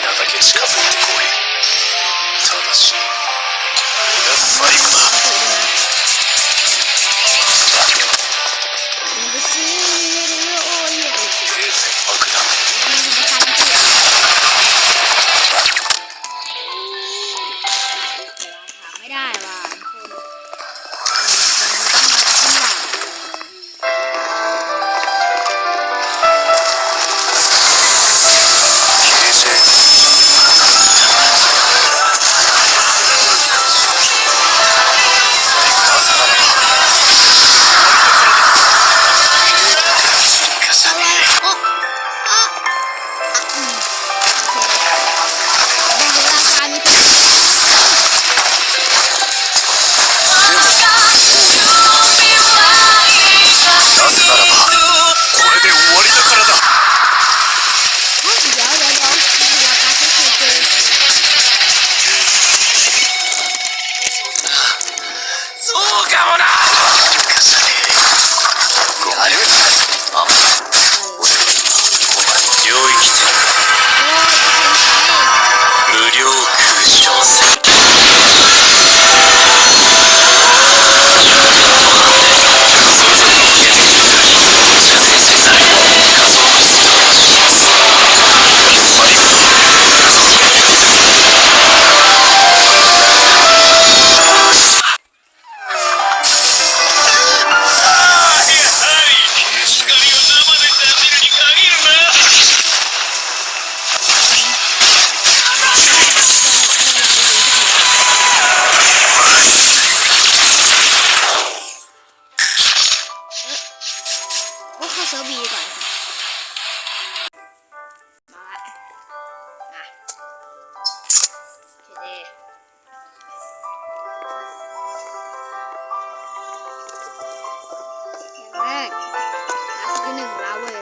なだけ近づいてこいただしこれが最後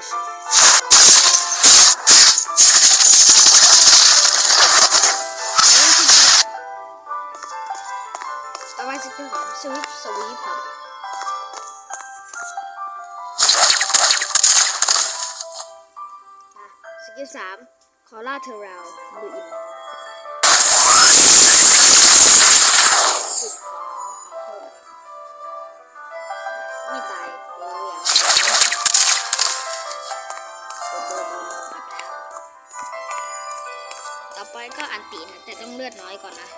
นึ่งลาเวชต่อไปสกิลสองสวิปสวีปครับสกิลสามคอล่าเทอร์เรลลุอิน ต่อไปก็อันตีนะแต่ต้องเลือดน้อยก่อนนะ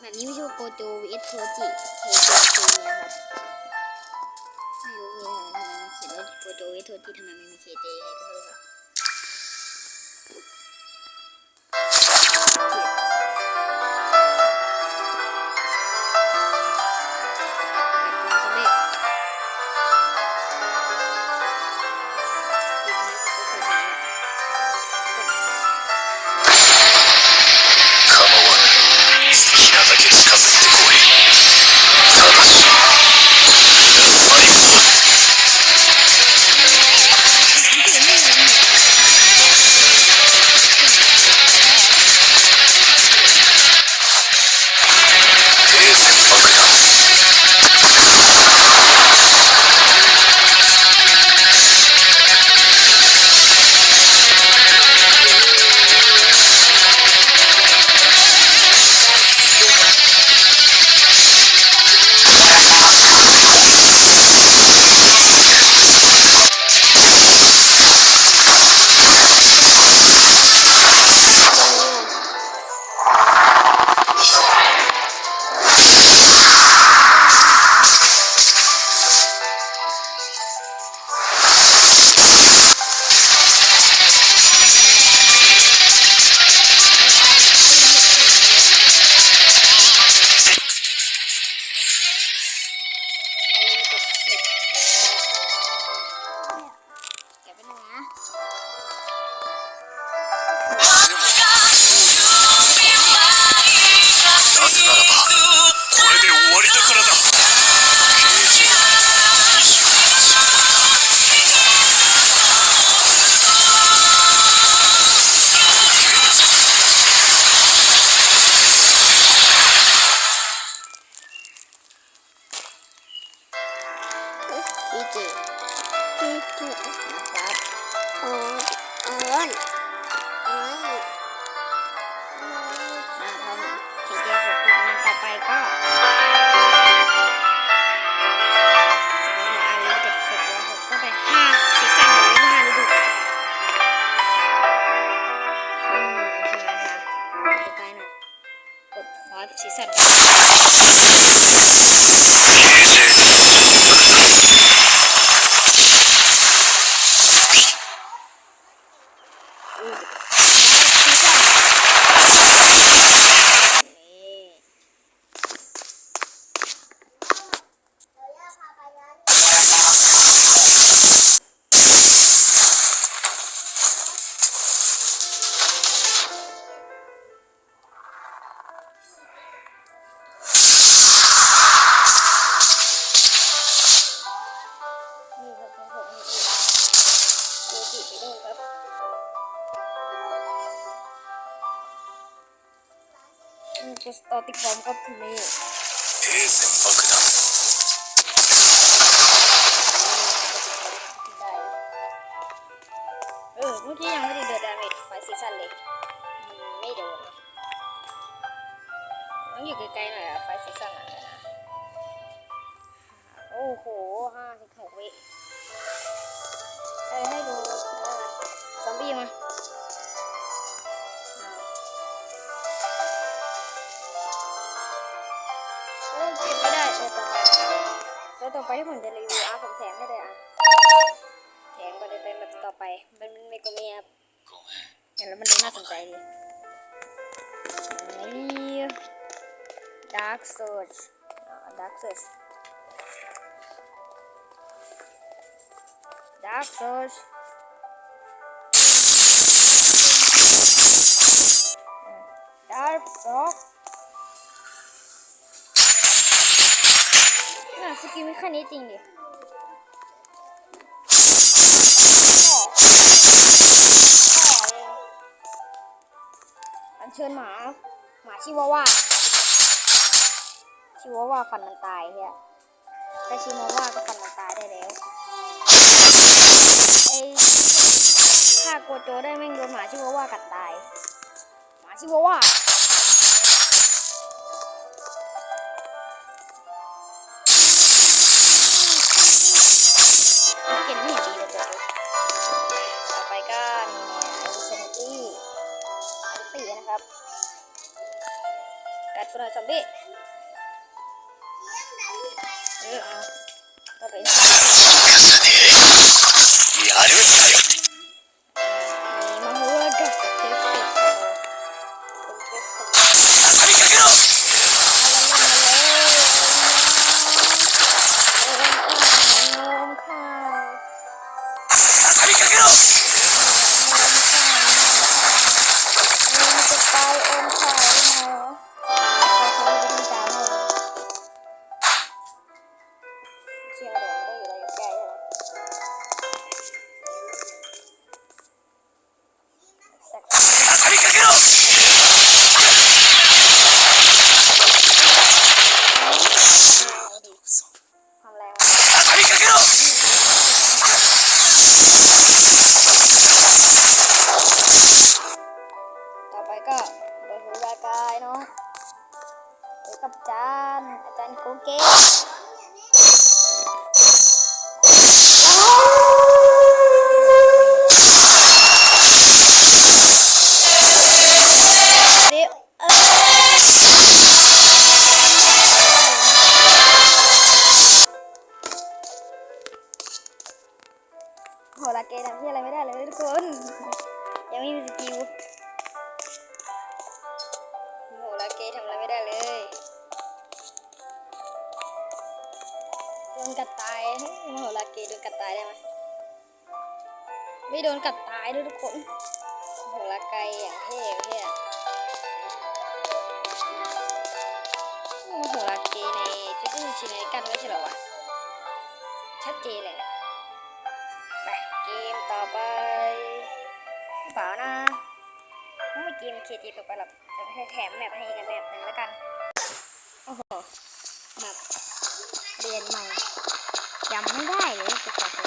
แบบนี้ไม่ใช่ว่าโกโจวิสโทจิเคโจซีนะครับไม่รู้มีอะไรทำไมมันเขียนว่าโกโจวิสโทจิทำไมไม่มีเคเจให้ก็ไม่รู้ครับ จพี่เจนะครับโอ้ออนออนอ่าพอเคเจเสร็จปุ๊บงานต่อไปก็อารีเจ็ดเสร็จแล้วครับก็ไปห้าซีสันหรือห้าฤดูอืมใช่ไหมคะต่อไปกดฟอสซีซั่น ติดพร้อมกับคุณเน่ วต่อไปที่ผมจะรีวิวอะผมแถมให้เลยอะแทงไปเลยเป็นแบบต่อไป มันไม่ก็มีครับเห็นแล้วมันดูน่าสนใจดีนี่ Dark Search อ่า Dark Search Dark Search อืม Dark Rock น่า สกิลมีแค่นี้จริงดิอันเชิญหมา หมาชิวาว่า ชิวาว่าฟันมันตายเฮียถ้าชิวาว่าก็ฟันมันตายได้แล้วไอ้ฆ่าโกโจได้แม่งโดนหมาชิวาว่ากัดตาย หมาชิวาว่า กัดตัวหน่อยซอมบี้เออเอา นาะเดี๋ยวกับอาจารย์อาจารย์โกเก้โหราเกทำที่อะไรไม่ได้เลยทุกคน ยังไม่มีสกิล ดตายด้วยทุกคนโหราไกอย่างเท่เท่โอ้โหราเกในจุดที่ชินในกันไม่ใช่หรอวะ ชัดเจนเลยแหละไปเกมต่อไปเปล่านะไม่เกมเคจีต่อไปหรอกจะให้แถมแมปให้กันแบบหนึ่งแล้วกัน โอ้โหแบบเรียนใหม่จำไม่ได้เลยจะ